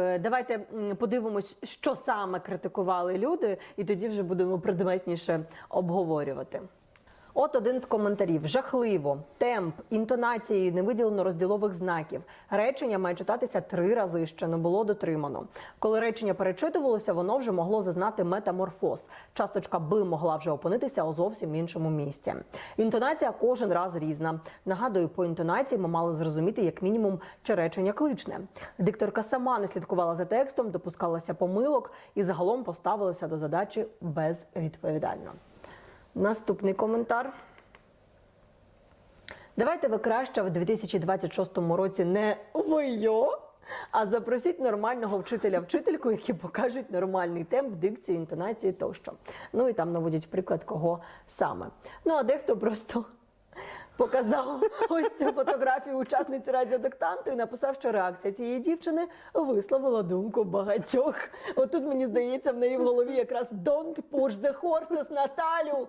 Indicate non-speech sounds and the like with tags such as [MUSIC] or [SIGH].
Е, Давайте подивимось, що саме критикували люди, і тоді вже будемо предметніше обговорювати. От один з коментарів: жахливо, темп, інтонації не виділено розділових знаків. Речення має читатися три рази, що не було дотримано. Коли речення перечитувалося, воно вже могло зазнати метаморфоз. Часточка би могла вже опинитися у зовсім іншому місці. Інтонація кожен раз різна. Нагадую, по інтонації ми мали зрозуміти як мінімум, чи речення кличне. Дикторка сама не слідкувала за текстом, допускалася помилок і загалом поставилася до задачі безвідповідально. Наступний коментар. Давайте ви краще в 2026 році не вийо, а запросіть нормального вчителя-вчительку, які покажуть нормальний темп, дикцію, інтонацію тощо. Ну і там наводять приклад, кого саме. Ну а дехто просто показав [LAUGHS] ось цю фотографію учасниці радіодиктанту і написав, що реакція цієї дівчини висловила думку багатьох. Отут мені здається, в неї в голові якраз «Don't push the horses, Наталю.